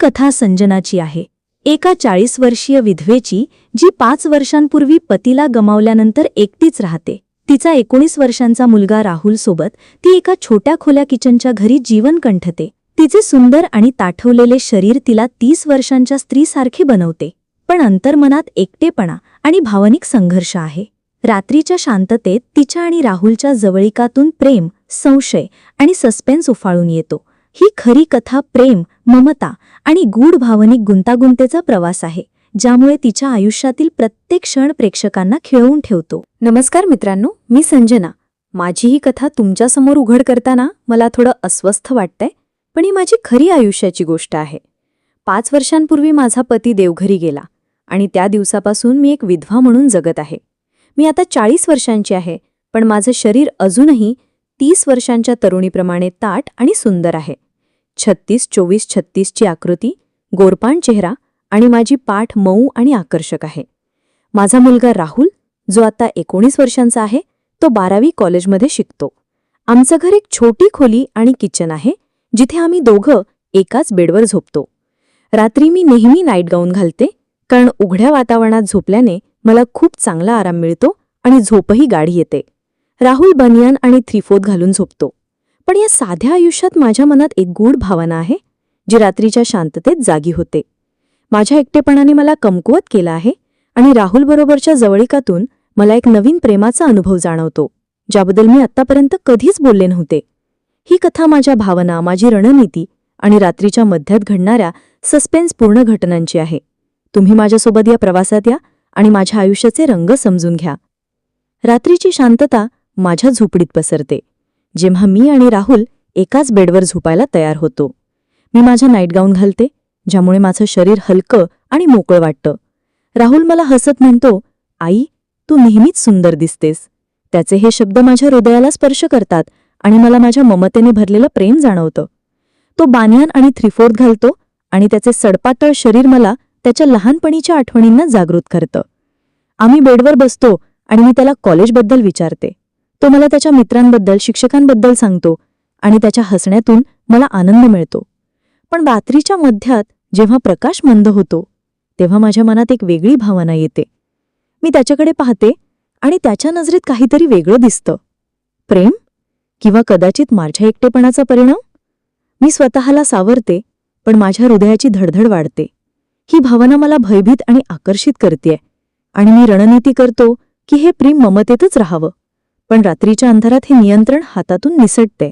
कथा संजनाची आहे. एका चाळीस वर्षीय विधवेची जी पाच वर्षांपूर्वी पतीला गमावल्यानंतर एकटीच राहते. तिचा एकोणीस वर्षांचा मुलगा राहुल सोबत ती एका छोट्या खोल्या किचनच्या घरी जीवन कंठते. तिचे सुंदर आणि ताठवलेले शरीर तिला तीस वर्षांच्या स्त्रीसारखे बनवते. पण अंतर्मनात एकटेपणा आणि भावनिक संघर्ष आहे. रात्रीच्या शांततेत तिच्या आणि राहुलच्या जवळिकातून प्रेम संशय आणि सस्पेन्स उफाळून येतो. ही खरी कथा प्रेम ममता आणि गूढ भावनिक गुंतागुंतेचा प्रवास आहे ज्यामुळे तिच्या आयुष्यातील प्रत्येक क्षण प्रेक्षकांना खिळवून ठेवतो. नमस्कार मित्रांनो मी संजना. माझी ही कथा तुमच्यासमोर उघड करताना मला थोडं अस्वस्थ वाटतंय पण ही माझी खरी आयुष्याची गोष्ट आहे. पाच वर्षांपूर्वी माझा पती देवघरी गेला आणि त्या दिवसापासून मी एक विधवा म्हणून जगत आहे. मी आता चाळीस वर्षांची आहे पण माझं शरीर अजूनही तीस वर्षांच्या तरुणीप्रमाणे ताट आणि सुंदर आहे. छत्तीस चोवीस छत्तीसची आकृती गोरपान चेहरा आणि माझी पाठ मऊ आणि आकर्षक आहे. माझा मुलगा राहुल जो आता एकोणीस वर्षांचा आहे तो बारावी कॉलेजमध्ये शिकतो. आमचं घर एक छोटी खोली आणि किचन आहे जिथे आम्ही दोघं एकाच बेडवर झोपतो. रात्री मी नेहमी नाईट गाऊन घालते कारण उघड्या वातावरणात झोपल्याने मला खूप चांगला आराम मिळतो आणि झोपही गाढी येते. राहुल बनियान आणि थ्रीफोत घालून झोपतो. पण या साध्या आयुष्यात माझ्या मनात एक गूढ भावना आहे जी रात्रीच्या शांततेत जागी होते. माझ्या एकटेपणाने मला कमकुवत केला आहे आणि राहुलबरोबरच्या जवळिकातून मला एक नवीन प्रेमाचा अनुभव जाणवतो ज्याबद्दल मी आत्तापर्यंत कधीच बोलले नव्हते. ही कथा माझ्या भावना माझी रणनीती आणि रात्रीच्या मध्यात घडणाऱ्या सस्पेन्सपूर्ण घटनांची आहे. तुम्ही माझ्यासोबत या प्रवासात या आणि माझ्या आयुष्याचे रंग समजून घ्या. रात्रीची शांतता माझ्या झोपडीत पसरते. जेव्हा मी आणि राहुल एकाच बेडवर झोपायला तयार होतो. मी माझ्या नाईट गाऊन घालते ज्यामुळे माझं शरीर हलकं आणि मोकळं वाटतं. राहुल मला हसत म्हणतो आई तू नेहमीच सुंदर दिसतेस. त्याचे हे शब्द माझ्या हृदयाला स्पर्श करतात आणि मला माझ्या ममतेने भरलेलं प्रेम जाणवतं. तो बानियान आणि थ्रीफोर्थ घालतो आणि त्याचे सडपातळ शरीर मला त्याच्या लहानपणीच्या आठवणींना जागृत करतं. आम्ही बेडवर बसतो आणि मी त्याला कॉलेजबद्दल विचारते. तो मला त्याच्या मित्रांबद्दल शिक्षकांबद्दल सांगतो आणि त्याच्या हसण्यातून मला आनंद मिळतो. पण रात्रीच्या मध्यात जेव्हा प्रकाश मंद होतो तेव्हा माझ्या मनात एक वेगळी भावना येते. मी त्याच्याकडे पाहते आणि त्याच्या नजरेत काहीतरी वेगळं दिसतं. प्रेम? किंवा कदाचित माझ्या एकटेपणाचा परिणाम? मी स्वतःला सावरते पण माझ्या हृदयाची धडधड वाढते. ही भावना मला भयभीत आणि आकर्षित करतेय आणि मी रणनीती करतो की हे प्रेम ममतेतच राहावं. पण रात्रीच्या अंधारात हे नियंत्रण हातातून निसटते.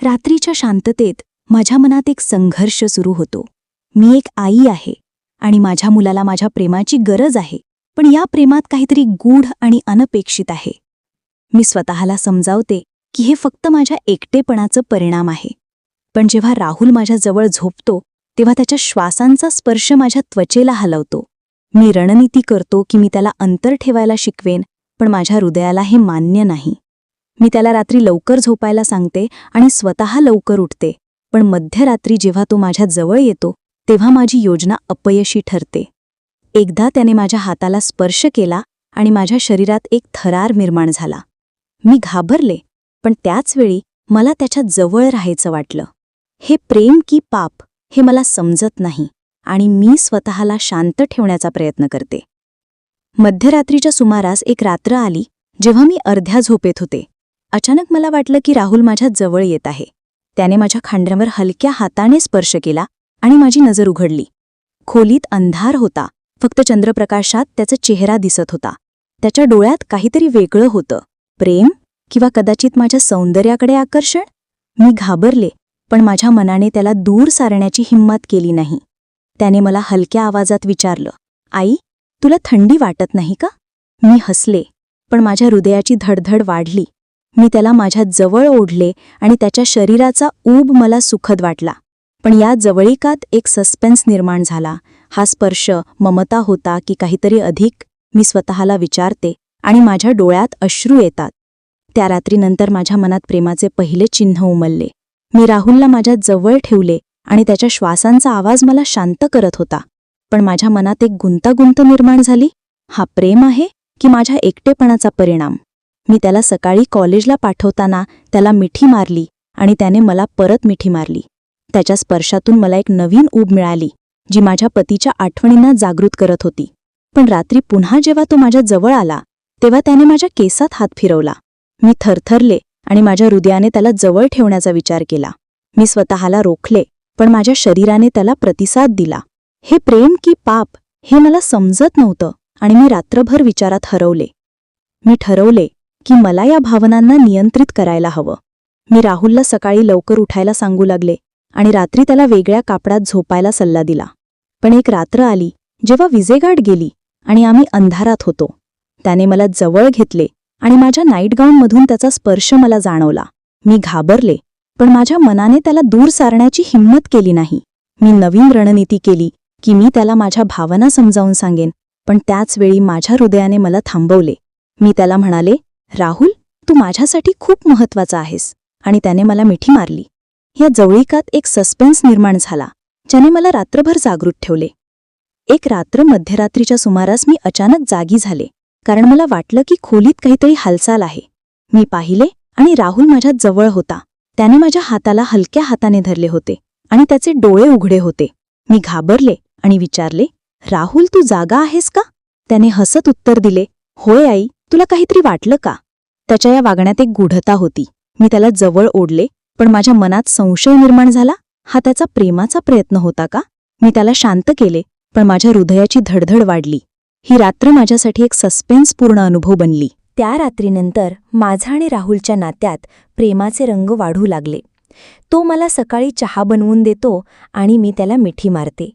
रात्रीच्या शांततेत माझ्या मनात एक संघर्ष सुरू होतो. मी एक आई आहे आणि माझ्या मुलाला माझ्या प्रेमाची गरज आहे पण या प्रेमात काहीतरी गूढ आणि अनपेक्षित आहे. मी स्वतःला समजावते की हे फक्त माझ्या एकटेपणाचं परिणाम आहे. पण जेव्हा राहुल माझ्या जवळ झोपतो तेव्हा त्याच्या श्वासांचा स्पर्श माझ्या त्वचेला हलवतो. मी रणनीती करतो की मी त्याला अंतर ठेवायला शिकवेन पण माझ्या हृदयाला हे मान्य नाही. मी त्याला रात्री लवकर झोपायला सांगते आणि स्वतः लवकर उठते. पण मध्यरात्री जेव्हा तो माझ्या जवळ येतो तेव्हा माझी योजना अपयशी ठरते. एकदा त्याने माझ्या हाताला स्पर्श केला आणि माझ्या शरीरात एक थरार निर्माण झाला. मी घाबरले पण त्याचवेळी मला त्याच्याजवळ राहायचं वाटलं. हे प्रेम की पाप हे मला समजत नाही आणि मी स्वतःला शांत ठेवण्याचा प्रयत्न करते. मध्यरात्रीच्या सुमारास एक रात्र आली जेव्हा मी अर्ध्या झोपेत होते. अचानक मला वाटलं की राहुल माझ्या जवळ येत आहे. त्याने माझ्या खांद्यावर हलक्या हाताने स्पर्श केला आणि माझी नजर उघडली. खोलीत अंधार होता. फक्त चंद्रप्रकाशात त्याचा चेहरा दिसत होता. त्याच्या डोळ्यात काहीतरी वेगळं होतं. प्रेम? किंवा कदाचित माझ्या सौंदर्याकडे आकर्षण? मी घाबरले पण माझ्या मनाने त्याला दूर सारण्याची हिंमत केली नाही. त्याने मला हलक्या आवाजात विचारलं आई तुला थंडी वाटत नाही का? मी हसले पण माझ्या हृदयाची धडधड वाढली. मी त्याला माझ्या जवळ ओढले आणि त्याच्या शरीराचा ऊब मला सुखद वाटला. पण या जवळिकात एक सस्पेन्स निर्माण झाला. हा स्पर्श ममता होता की काहीतरी अधिक मी स्वतःला विचारते आणि माझ्या डोळ्यात अश्रू येतात. त्या रात्रीनंतर माझ्या मनात प्रेमाचे पहिले चिन्ह उमलले. मी राहुलला माझ्या जवळ ठेवले आणि त्याच्या श्वासांचा आवाज मला शांत करत होता. पण माझ्या मनात एक गुंतागुंत निर्माण झाली. हा प्रेम आहे की माझ्या एकटेपणाचा परिणाम? मी त्याला सकाळी कॉलेजला पाठवताना त्याला मिठी मारली आणि त्याने मला परत मिठी मारली. त्याच्या स्पर्शातून मला एक नवीन ऊब मिळाली जी माझ्या पतीच्या आठवणींना जागृत करत होती. पण रात्री पुन्हा जेव्हा तो माझ्या जवळ आला तेव्हा त्याने माझ्या केसात हात फिरवला. मी थरथरले आणि माझ्या हृदयाने त्याला जवळ ठेवण्याचा विचार केला. मी स्वतःला रोखले पण माझ्या शरीराने त्याला प्रतिसाद दिला. हे प्रेम की पाप हे मला समजत नव्हतं आणि मी रात्रभर विचारात हरवले. मी ठरवले की मला या भावनांना नियंत्रित करायला हवं. मी राहुलला सकाळी लवकर उठायला सांगू लागले आणि रात्री त्याला वेगळ्या कापडात झोपायला सल्ला दिला. पण एक रात्र आली जेव्हा विजेगाठ गेली आणि आम्ही अंधारात होतो. त्याने मला जवळ घेतले आणि माझ्या नाईटगाऊनमधून त्याचा स्पर्श मला जाणवला. मी घाबरले पण माझ्या मनाने त्याला दूर सारण्याची हिंमत केली नाही. मी नवीन रणनीती केली की मी त्याला माझ्या भावना समजावून सांगेन. पण त्याच वेळी माझ्या हृदयाने मला थांबवले. मी त्याला म्हणाले राहुल तू माझ्यासाठी खूप महत्त्वाचा आहेस. आणि त्याने मला मिठी मारली. या जवळीकात एक सस्पेन्स निर्माण झाला ज्याने मला रात्रभर जागृत ठेवले. एक रात्र मध्यरात्रीच्या सुमारास मी अचानक जागी झाले कारण मला वाटलं की खोलीत काहीतरी हालचाल आहे. मी पाहिले आणि राहुल माझ्या जवळ होता. त्याने माझ्या हाताला हलक्या हाताने धरले होते आणि त्याचे डोळे उघडे होते. मी घाबरले आणि विचारले राहुल तू जागा आहेस का? त्याने हसत उत्तर दिले होय आई तुला काहीतरी वाटलं का? त्याच्या या वागण्यात एक गूढता होती. मी त्याला जवळ ओढले पण माझ्या मनात संशय निर्माण झाला? हा त्याचा प्रेमाचा प्रयत्न होता का? मी त्याला शांत केले पण माझ्या हृदयाची धडधड वाढली. ही रात्र माझ्यासाठी एक सस्पेन्सपूर्ण अनुभव बनली. त्या रात्रीनंतर माझा आणि राहुलच्या नात्यात प्रेमाचे रंग वाढू लागले. तो मला सकाळी चहा बनवून देतो आणि मी त्याला मिठी मारते.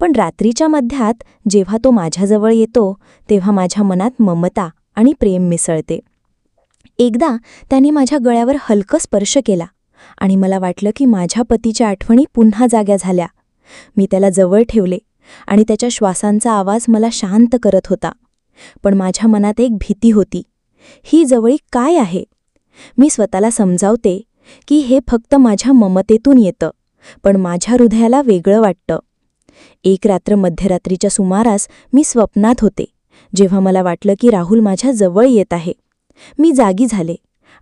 पण रात्रीच्या मध्यात जेव्हा तो माझ्याजवळ येतो तेव्हा माझ्या मनात ममता आणि प्रेम मिसळते. एकदा त्याने माझ्या गळ्यावर हलकं स्पर्श केला आणि मला वाटलं की माझ्या पतीच्या आठवणी पुन्हा जाग्या झाल्या. मी त्याला जवळ ठेवले आणि त्याच्या श्वासांचा आवाज मला शांत करत होता. पण माझ्या मनात एक भीती होती. ही जवळी काय आहे? मी स्वतःला समजावते की हे फक्त माझ्या ममतेतून येतं पण माझ्या हृदयाला वेगळं वाटतं. एक रात्र मध्यरात्रीच्या सुमारास मी स्वप्नात होते जेव्हा मला वाटलं की राहुल माझ्या जवळ येत आहे. मी जागी झाले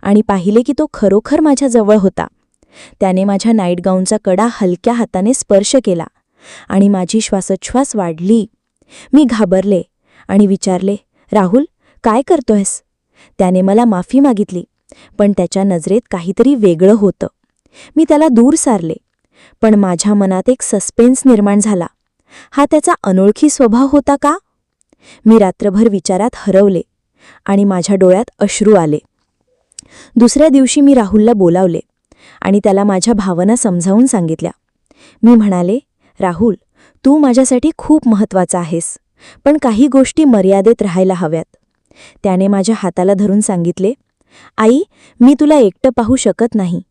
आणि पाहिले की तो खरोखर माझ्या जवळ होता. त्याने माझ्या नाईट गाऊनचा कडा हलक्या हाताने स्पर्श केला आणि माझी श्वासोच्छ्वास वाढली. मी घाबरले आणि विचारले राहुल काय करतोयस? त्याने मला माफी मागितली पण त्याच्या नजरेत काहीतरी वेगळं होतं. मी त्याला दूर सारले पण माझ्या मनात एक सस्पेन्स निर्माण झाला. हा त्याचा अनोळखी स्वभाव होता का? मी रात्रभर विचारात हरवले आणि माझ्या डोळ्यात अश्रू आले. दुसऱ्या दिवशी मी राहुलला बोलावले आणि त्याला माझ्या भावना समजावून सांगितल्या. मी म्हणाले राहुल तू माझ्यासाठी खूप महत्त्वाचा आहेस पण काही गोष्टी मर्यादेत राहायला हव्यात. त्याने माझ्या हाताला धरून सांगितले आई मी तुला एकटं पाहू शकत नाही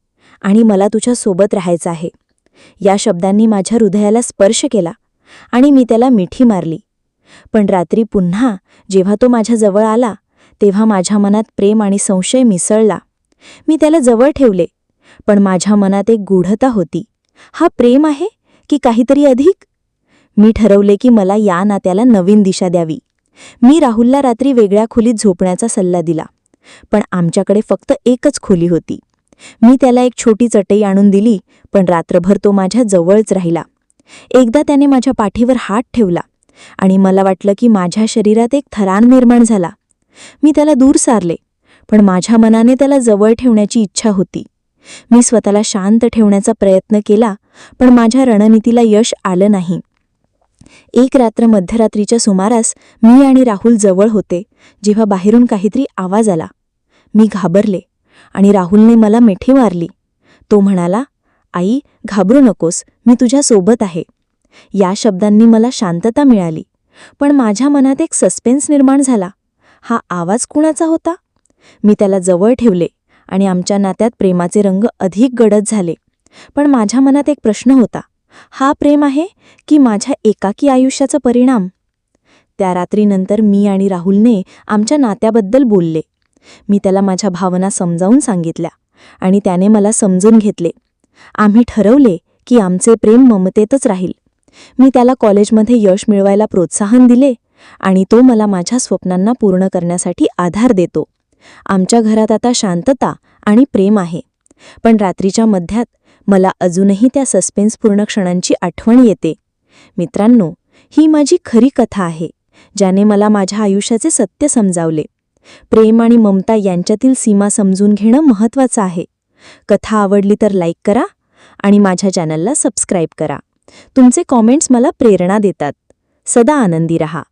आणि मला तुझ्या सोबत राहायचं आहे. या शब्दांनी माझ्या हृदयाला स्पर्श केला आणि मी त्याला मिठी मारली. पण रात्री पुन्हा जेव्हा तो माझ्याजवळ आला तेव्हा माझ्या मनात प्रेम आणि संशय मिसळला. मी त्याला जवळ ठेवले पण माझ्या मनात एक गूढता होती. हा प्रेम आहे की काहीतरी अधिक? मी ठरवले की मला या नात्याला नवीन दिशा द्यावी. मी राहुलला रात्री वेगळ्या खोलीत झोपण्याचा सल्ला दिला पण आमच्याकडे फक्त एकच खोली होती. मी त्याला एक छोटी चटई आणून दिली पण रात्रभर तो माझ्या जवळच राहिला. एकदा त्याने माझ्या पाठीवर हात ठेवला आणि मला वाटलं की माझ्या शरीरात एक थरान निर्माण झाला. मी त्याला दूर सारले पण माझ्या मनाने त्याला जवळ ठेवण्याची इच्छा होती. मी स्वतःला शांत ठेवण्याचा प्रयत्न केला पण माझ्या रणनीतीला यश आलं नाही. एक रात्र मध्यरात्रीच्या सुमारास मी आणि राहुल जवळ होते जेव्हा बाहेरून काहीतरी आवाज आला. मी घाबरले. आणि राहुलने मला मिठी मारली. तो म्हणाला आई घाबरू नकोस मी तुझ्या सोबत आहे. या शब्दांनी मला शांतता मिळाली. पण माझ्या मनात एक सस्पेन्स निर्माण झाला. हा आवाज कुणाचा होता? मी त्याला जवळ ठेवले आणि आमच्या नात्यात प्रेमाचे रंग अधिक गडद झाले. पण माझ्या मनात एक प्रश्न होता. हा प्रेम आहे की माझ्या एकाकी आयुष्याचा परिणाम? त्या रात्रीनंतर मी आणि राहुलने आमच्या नात्याबद्दल बोलले. मी त्याला माझ्या भावना समजावून सांगितल्या आणि त्याने मला समजून घेतले. आम्ही ठरवले की आमचे प्रेम ममतेतच राहील. मी त्याला कॉलेजमध्ये यश मिळवायला प्रोत्साहन दिले आणि तो मला माझ्या स्वप्नांना पूर्ण करण्यासाठी आधार देतो. आमच्या घरात आता शांतता आणि प्रेम आहे. पण रात्रीच्या मध्यात मला अजूनही त्या सस्पेन्सपूर्ण क्षणांची आठवण येते. मित्रांनो ही माझी खरी कथा आहे ज्याने मला माझ्या आयुष्याचे सत्य समजावले. प्रेम आणि ममता यांच्यातील सीमा समजून घेणं महत्त्वाचं आहे. कथा आवडली तर लाईक करा आणि माझ्या चॅनलला सबस्क्राईब करा. तुमचे कॉमेंट्स मला प्रेरणा देतात. सदा आनंदी रहा.